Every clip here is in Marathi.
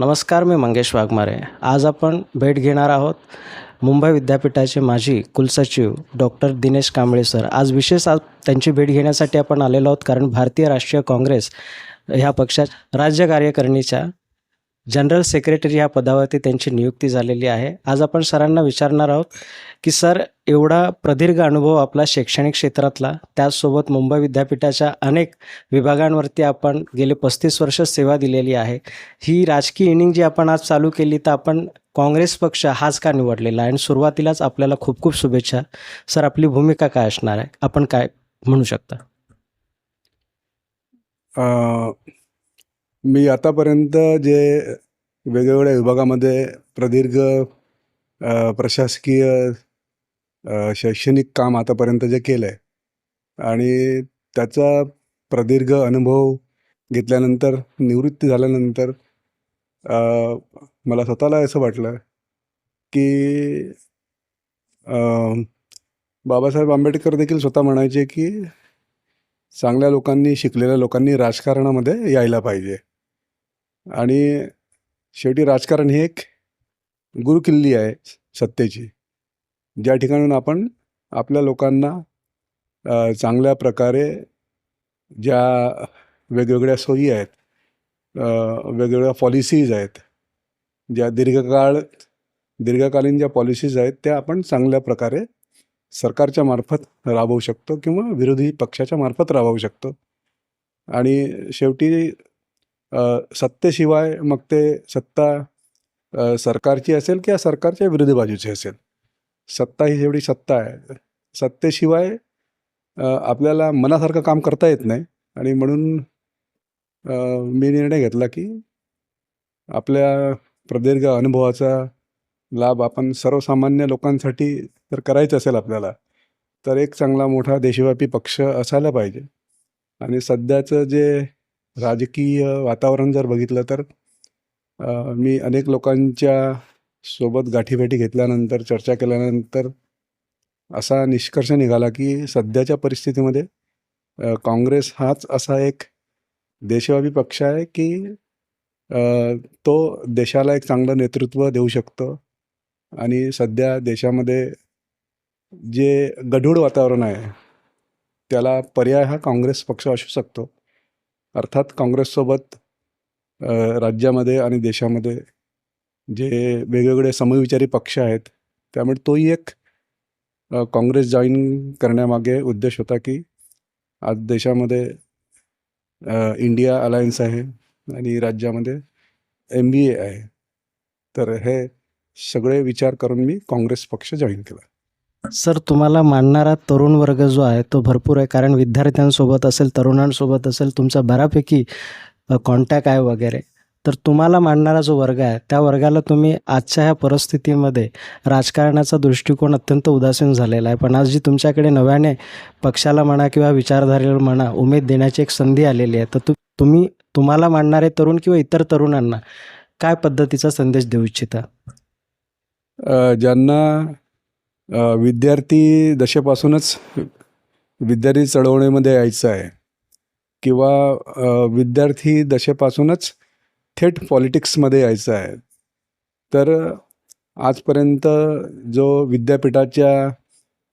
नमस्कार मी मंगेश वाघमारे. आज आपण भेट घेणार आहोत मुंबई विद्यापीठाचे माजी कुलसचिव डॉक्टर दिनेश कांबळे सर. आज विशेष आज त्यांची भेट घेण्यासाठी आपण आलेलो आहोत कारण भारतीय राष्ट्रीय काँग्रेस ह्या पक्षात राज्य कार्यकारिणीच्या जनरल सेक्रेटरी ह्या पदावरती त्यांची नियुक्ती झालेली आहे. आज आपण सरांना विचारणार आहोत की सर एवढा प्रदीर्घ अनुभव आपला शैक्षणिक क्षेत्रातला त्याचसोबत मुंबई विद्यापीठाच्या अनेक विभागांवरती आपण गेले पस्तीस वर्ष सेवा दिलेली आहे. ही राजकीय इनिंग जी आपण आज चालू केली तर आपण काँग्रेस पक्ष हाच का निवडलेला? आहे आणि सुरुवातीलाच आपल्याला खूप खूप शुभेच्छा. सर आपली भूमिका काय असणार आहे? आपण काय म्हणू शकता? मी आतापर्यंत जे वेगवेगळ्या विभागामध्ये प्रदीर्घ प्रशासकीय शैक्षणिक काम आतापर्यंत जे केलं आहे आणि त्याचा प्रदीर्घ अनुभव घेतल्यानंतर निवृत्ती झाल्यानंतर मला स्वतःला असं वाटलं की बाबासाहेब आंबेडकर देखील स्वतः म्हणायचे की चांगल्या लोकांनी शिकलेल्या लोकांनी राजकारणामध्ये यायला पाहिजे. आणि शेवटी राजकारण ही एक गुरुकिल्ली आहे सत्तेची. ज्या ठिकाणून आपण आपल्या लोकांना चांगल्या प्रकारे ज्या वेगवेगळ्या सोयी आहेत वेगवेगळ्या पॉलिसीज आहेत ज्या दीर्घकाळ दीर्घकालीन ज्या पॉलिसीज आहेत त्या आपण चांगल्या प्रकारे सरकारच्या मार्फत राबवू शकतो किंवा विरोधी पक्षाच्या मार्फत राबवू शकतो. आणि शेवटी सत्तेशिवाय मग ते सत्ता सरकारची असेल किंवा सरकारच्या विरोधी बाजूची असेल. सत्ता ही जेवढी सत्ता आहे सत्तेशिवाय आपल्याला मनासारखं काम करता येत नाही. आणि म्हणून मी निर्णय घेतला की आपल्या प्रदीर्घ अनुभवाचा लाभ आपण सर्वसामान्य लोकांसाठी जर करायचं असेल आपल्याला तर एक चांगला मोठा देशव्यापी पक्ष असायला पाहिजे. आणि सध्याचं जे राजकीय वातावरण जर बघितलं तर अ, मी अनेक लोकांच्या सोबत गाठीभेटी घेतल्यानंतर चर्चा केल्यानंतर असा निष्कर्ष निघाला की सध्याच्या परिस्थितीमध्ये अ, काँग्रेस हाच असा एक देशव्यापी पक्ष आहे की अ, तो देशाला एक चांगलं नेतृत्व देऊ शकतो आणि सध्या देशामध्ये जे गढूळ वातावरण आहे त्याला पर्याय हा काँग्रेस पक्ष असू शकतो. अर्थात काँग्रेससोबत राज्यामध्ये आणि देशामध्ये जे वेगवेगळे समविचारी पक्ष आहेत त्यामुळे तोही एक काँग्रेस जॉईन करण्यामागे उद्देश होता की आज देशामध्ये इंडिया अलायन्स आहे आणि राज्यामध्ये एम बी ए आहे. तर हे सगळे विचार करून मी काँग्रेस पक्ष जॉईन केला. सर तुम्हाला मानणारा तरुण वर्ग जो आहे तो भरपूर आहे. कारण विद्यार्थ्यांसोबत असेल तरुणांसोबत असेल तुमचा बऱ्यापैकी कॉन्टॅक्ट आहे वगैरे. तर तुम्हाला मानणारा जो वर्ग आहे त्या वर्गाला तुम्ही आजच्या ह्या परिस्थितीमध्ये राजकारणाचा दृष्टिकोन अत्यंत उदासीन झालेला आहे. पण आज जी तुमच्याकडे नव्याने पक्षाला म्हणा किंवा विचारधारेला म्हणा उमेद देण्याची एक संधी आलेली आहे तर तु तुम्ही तुम्हाला मानणारे तरुण किंवा इतर तरुणांना काय पद्धतीचा संदेश देऊ इच्छिता? ज्यांना विद्यार्थी दशेपासूनच विद्यार्थी चळवळीमध्ये यायचं आहे. किंवा विद्यार्थी दशेपासूनच थेट पॉलिटिक्समध्ये यायचं आहे. तर आजपर्यंत जो विद्यापीठाच्या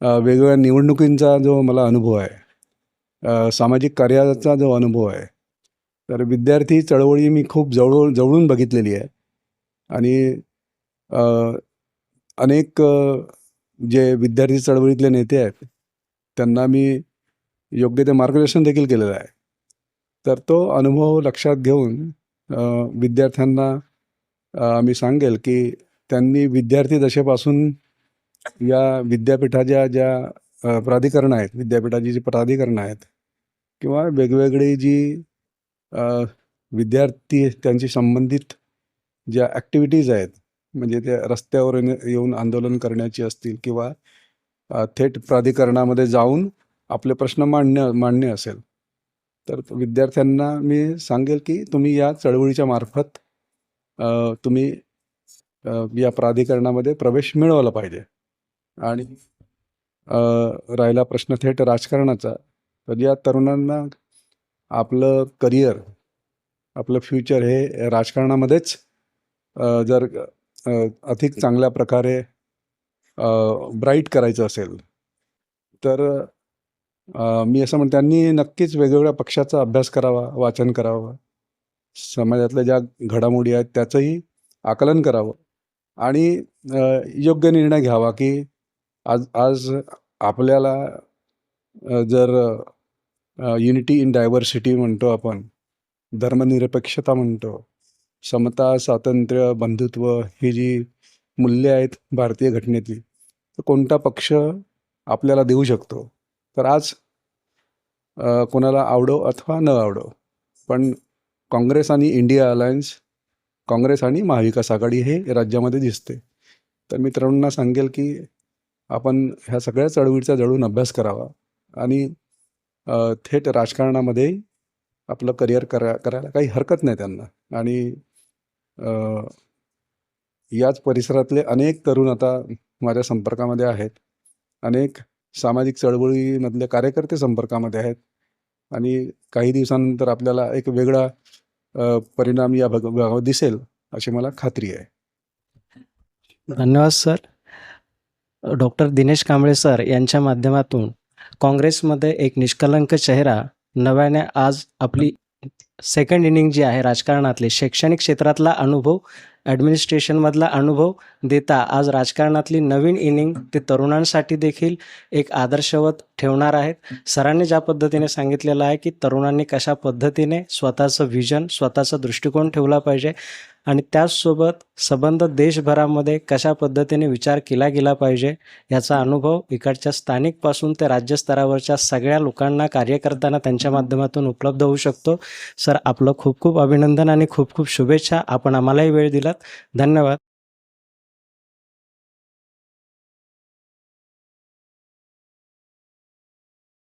वेगवेगळ्या निवडणुकींचा जो मला अनुभव आहे सामाजिक कार्याचा जो अनुभव आहे तर विद्यार्थी चळवळी मी खूप जवळ जवळून बघितलेली आहे. आणि अनेक जे विद्यार्थी चळवळीतले नेते आहेत त्यांना मी योग्य ते मार्गदर्शन देखील केलेलं आहे. तर तो अनुभव लक्षात घेऊन विद्यार्थ्यांना मी सांगेल की त्यांनी विद्यार्थी दशेपासून या विद्यापीठाच्या ज्या प्राधिकरणं आहेत विद्यापीठाची जी प्राधिकरणं आहेत किंवा वेगवेगळी जी विद्यार्थी त्यांची संबंधित ज्या ॲक्टिव्हिटीज आहेत म्हणजे ते रस्त्यावर येऊन आंदोलन करण्याची असतील किंवा थेट प्राधिकरणामध्ये जाऊन आपले प्रश्न मांडणे मांडणे असेल. तर विद्यार्थ्यांना मी सांगेल की तुम्ही या चळवळीच्या मार्फत तुम्ही या प्राधिकरणामध्ये प्रवेश मिळवला पाहिजे. आणि राहिला प्रश्न थेट राजकारणाचा. तर या तरुणांना आपलं करिअर आपलं फ्युचर हे राजकारणामध्येच जर अधिक चांगल्या प्रकारे ब्राईट करायचं असेल तर मी असं म्हणतो त्यांनी नक्कीच वेगवेगळ्या पक्षाचा अभ्यास करावा वाचन करावं. समाजातल्या ज्या घडामोडी आहेत त्याचंही आकलन करावं. आणि योग्य निर्णय घ्यावा की आज आज आपल्याला जर युनिटी इन डायव्हर्सिटी म्हणतो आपण धर्मनिरपेक्षता म्हणतो समता स्वातंत्र्य बंधुत्व ही जी मूल्य आहेत भारतीय घटनेतली तर कोणता पक्ष आपल्याला देऊ शकतो? तर आज कोणाला आवडो अथवा न आवडो पण काँग्रेस आणि इंडिया अलायन्स काँग्रेस आणि महाविकास आघाडी हे राज्यामध्ये दिसते. तर मी तरुणांना सांगेल की आपण ह्या सगळ्या चळवळीचा जळून अभ्यास करावा आणि थेट राजकारणामध्ये आपलं करिअर करा करायला काही हरकत नाही त्यांना. आणि याच परिसरातले अनेक तरुण आता माझ्या संपर्कामध्ये आहेत. अनेक सामाजिक चळवळीमधले कार्यकर्ते संपर्कामध्ये आहेत. आणि काही दिवसानंतर आपल्याला एक वेगळा परिणाम या भाग भागावर दिसेल अशी मला खात्री आहे. धन्यवाद sir. Doctor Dinesh Kamble sir यांच्या माध्यमातून काँग्रेसमध्ये एक निष्कलंक चेहरा नव्याने आज आपली सेकंड इनिंग जी आहे राजकारणातली शैक्षणिक क्षेत्रातला अनुभव ॲडमिनिस्ट्रेशनमधला अनुभव देता आज राजकारणातली नवीन इनिंग ते तरुणांसाठी देखील एक आदर्शवत ठेवणार आहेत. सरांनी ज्या पद्धतीने सांगितलेलं आहे की तरुणांनी कशा पद्धतीने स्वतःचं व्हिजन स्वतःचा दृष्टिकोन ठेवला पाहिजे आणि त्याचसोबत संबंध देशभरामध्ये कशा पद्धतीने विचार केला गेला पाहिजे याचा अनुभव इकडच्या स्थानिकपासून ते राज्यस्तरावरच्या सगळ्या लोकांना कार्यकर्त्यांना त्यांच्या माध्यमातून उपलब्ध होऊ शकतो. सर आपलं खूप खूप अभिनंदन आणि खूप खूप शुभेच्छा. आपण आम्हालाही वेळ दिलात. धन्यवाद.